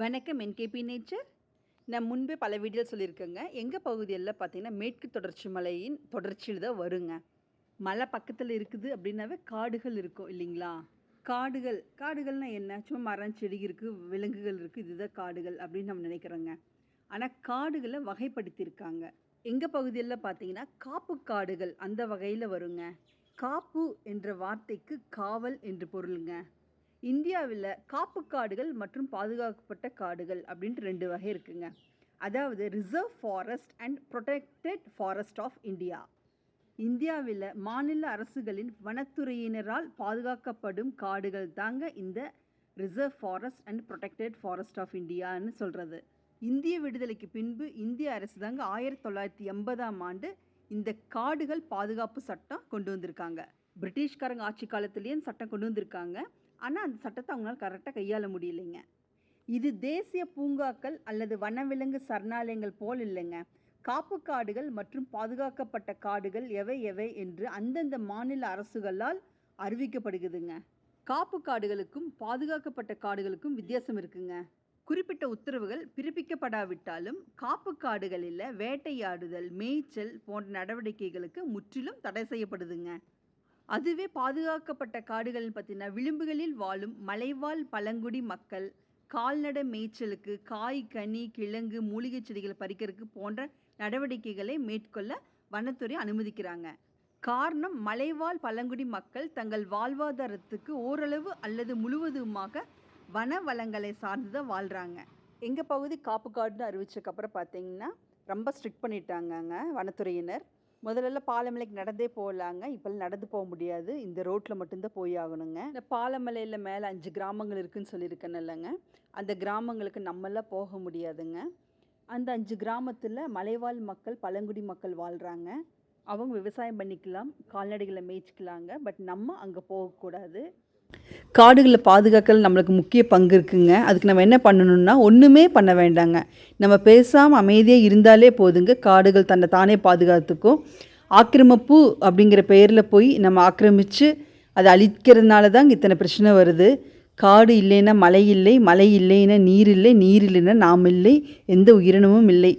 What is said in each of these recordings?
வணக்கம் NKP nature. நான் முன்பே பல வீடியோ சொல்லியிருக்கேங்க. எங்கள் பகுதியில் பார்த்தீங்கன்னா மேற்கு தொடர்ச்சி மலையின் தொடர்ச்சியில் தான் வருங்க. மலை பக்கத்தில் இருக்குது அப்படின்னாவே காடுகள் இருக்கும் இல்லைங்களா? காடுகள் காடுகள்னால் என்ன? சும்மா மரம் செடி இருக்குது விலங்குகள் இருக்குது இதுதான் காடுகள் அப்படின்னு நம்ம நினைக்கிறோங்க. ஆனால் காடுகளை வகைப்படுத்தியிருக்காங்க. எங்கள் பகுதியில் பார்த்தீங்கன்னா காப்பு காடுகள் அந்த வகையில் வருங்க. காப்பு என்ற வார்த்தைக்கு காவல் என்று பொருளுங்க. இந்தியாவில் காப்பு காடுகள் மற்றும் பாதுகாக்கப்பட்ட காடுகள் அப்படின்ட்டு ரெண்டு வகை இருக்குங்க. அதாவது reserve forest and protected forest of India இந்தியாவில் மாநில அரசுகளின் வனத்துறையினரால் பாதுகாக்கப்படும் காடுகள் தாங்க இந்த reserve forest and protected forest of இந்தியான்னு சொல்கிறது இந்திய விடுதலைக்கு பின்பு இந்திய அரசு தாங்க ஆயிரத்தி தொள்ளாயிரத்தி எண்பதாம் ஆண்டு இந்த காடுகள் பாதுகாப்பு சட்டம் கொண்டு வந்திருக்காங்க. பிரிட்டிஷ்காரங்க ஆட்சி காலத்துலேயும் சட்டம் கொண்டு வந்திருக்காங்க. ஆனால் அந்த சட்டத்தை அவங்களால கரெக்டாக கையாள முடியலைங்க. இது தேசிய பூங்காக்கள் அல்லது வனவிலங்கு சரணாலயங்கள் போல் இல்லைங்க. காப்பு காடுகள் மற்றும் பாதுகாக்கப்பட்ட காடுகள் எவை எவை என்று அந்தந்த மாநில அரசுகளால் அறிவிக்கப்படுகுதுங்க காப்பு காடுகளுக்கும் பாதுகாக்கப்பட்ட காடுகளுக்கும் வித்தியாசம் இருக்குங்க. குறிப்பிட்ட உத்தரவுகள் பிறப்பிக்கப்படாவிட்டாலும் காப்பு காடுகளில் வேட்டையாடுதல் மேய்ச்சல் போன்ற நடவடிக்கைகளுக்கு முற்றிலும் தடை செய்யப்படுதுங்க. அதுவே பாதுகாக்கப்பட்ட காடுகள் பற்றின விளிம்புகளில் வாழும் மலைவாழ் பழங்குடி மக்கள் கால்நடை மேய்ச்சலுக்கு காய் கனி கிழங்கு மூலிகை செடிகளை பறிக்கிறதுக்கு போன்ற நடவடிக்கைகளை மேற்கொள்ள வனத்துறை அனுமதிக்கிறாங்க. காரணம் மலைவாழ் பழங்குடி மக்கள் தங்கள் வாழ்வாதாரத்துக்கு ஓரளவு அல்லது முழுவதுமாக வன வளங்களை சார்ந்து தான் வாழ்கிறாங்க எங்கள் பகுதி காப்பு காடுன்னு அறிவிச்சதுக்கப்புறம் பார்த்தீங்கன்னா ரொம்ப ஸ்ட்ரிக்ட் பண்ணிட்டாங்கங்க வனத்துறையினர். முதல்ல பாலமலைக்கு நடந்தே போகலாங்க இப்போல்லாம் நடந்து போக முடியாது. இந்த ரோட்டில் மட்டும்தான் போய் ஆகணுங்க. இந்த பாலமலையில் மேலே அஞ்சு கிராமங்கள் இருக்குன்னு சொல்லியிருக்கேன் இல்லைங்க அந்த கிராமங்களுக்கு நம்மளாம் போக முடியாதுங்க. அந்த அஞ்சு கிராமத்தில் மலைவாழ் மக்கள் பழங்குடி மக்கள் வாழ்கிறாங்க அவங்க விவசாயம் பண்ணிக்கலாம் கால்நடைகளை மேய்ச்சிக்கலாங்க. பட் நம்ம அங்கே போகக்கூடாது. காடுகளை பாதுகாக்கல நம்மளுக்கு முக்கிய பங்கு இருக்குங்க. அதுக்கு நம்ம என்ன பண்ணணும்னா ஒன்றுமே பண்ண வேண்டாங்க. நம்ம பேசாமல் அமைதியாக இருந்தாலே போதுங்க. காடுகள் தன்னை தானே பாதுகாத்துக்கும். ஆக்கிரமிப்பு அப்படிங்கிற பெயரில் போய் நம்ம ஆக்கிரமித்து அதை அழிக்கிறதுனால தான் இத்தனை பிரச்சனை வருது. காடு இல்லைன்னா மழை இல்லை மழை இல்லைன்னா நீர் இல்லை நீர் இல்லைன்னா நாம் இல்லை எந்த உயிரினமும் இல்லை.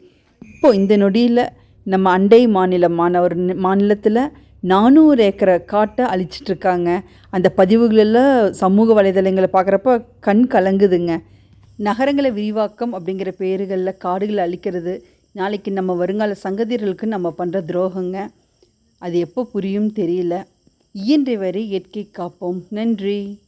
இப்போது இந்த நொடியில் நம்ம அண்டை மாநிலமான ஒரு மாநிலத்தில் நானூறு ஏக்கரை காட்டை அழிச்சிட்ருக்காங்க. அந்த பதிவுகளெல்லாம் சமூக வலைதளங்களை பார்க்குறப்ப கண் கலங்குதுங்க. நகரங்களை விரிவாக்கம் அப்படிங்கிற பேருகளில் காடுகளை அழிக்கிறது நாளைக்கு நம்ம வருங்கால சங்கதியர்களுக்கு நம்ம பண்ணுற துரோகங்க. அது எப்போ புரியும் தெரியல. இயன்ற வரை இயற்கை காப்போம். நன்றி.